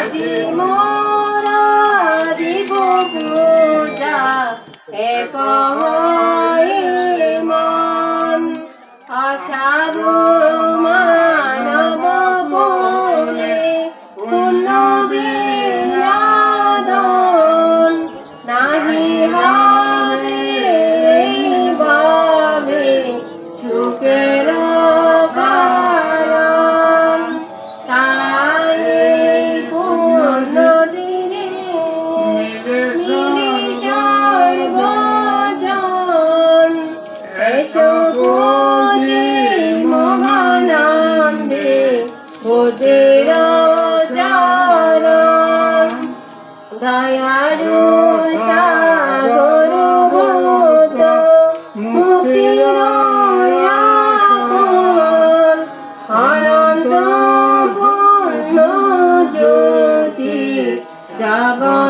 আজি মোরা দিব পূজা এক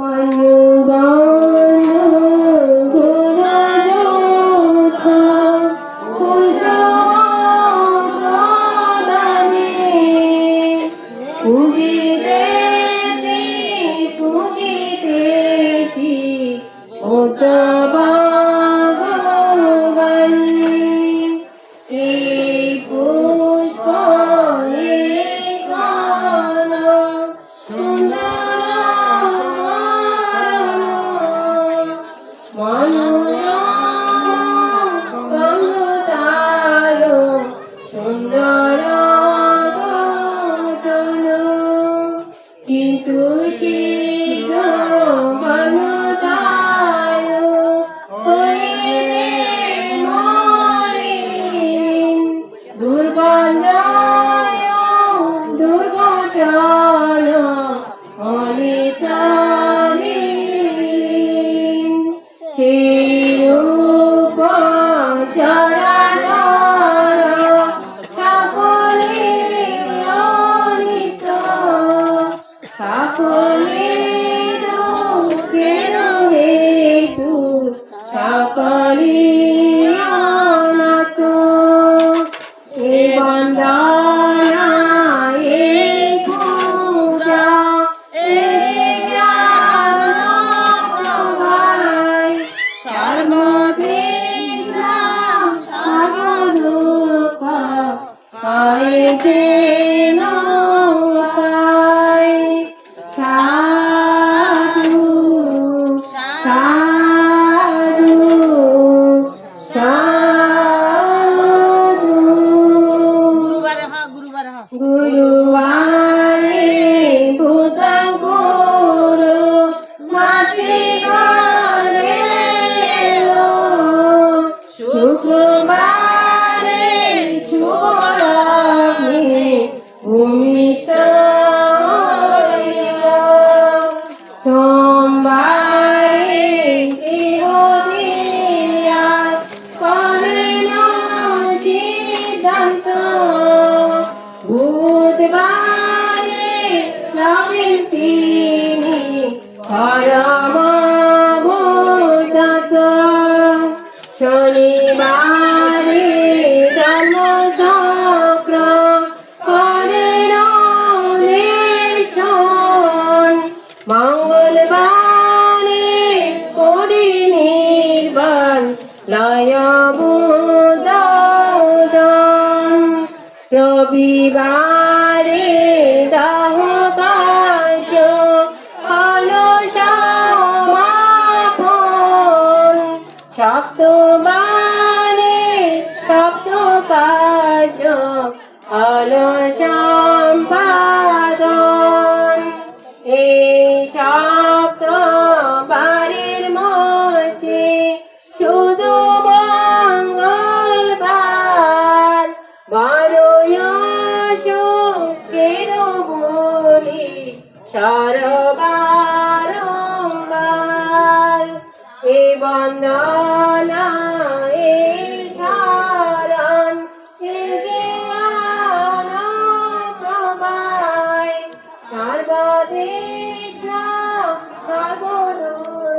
Bye. Amen. রবিবারে দাহ কাজ হলো সমাপন সপ্তবারে সপ্ত কাজ হলো বারম্বার এ বন্দনা এ শরণ এ যে আনন্দময় সর্বদিক সর্বদূর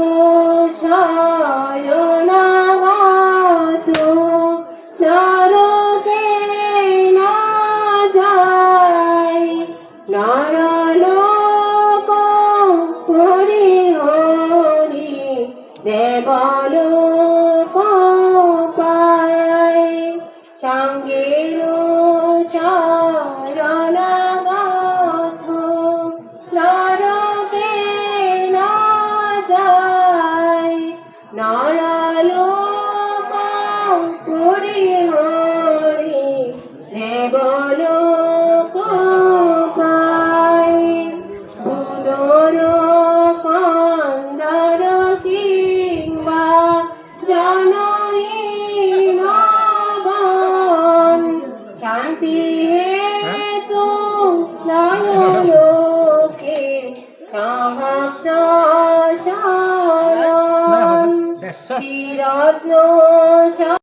நான்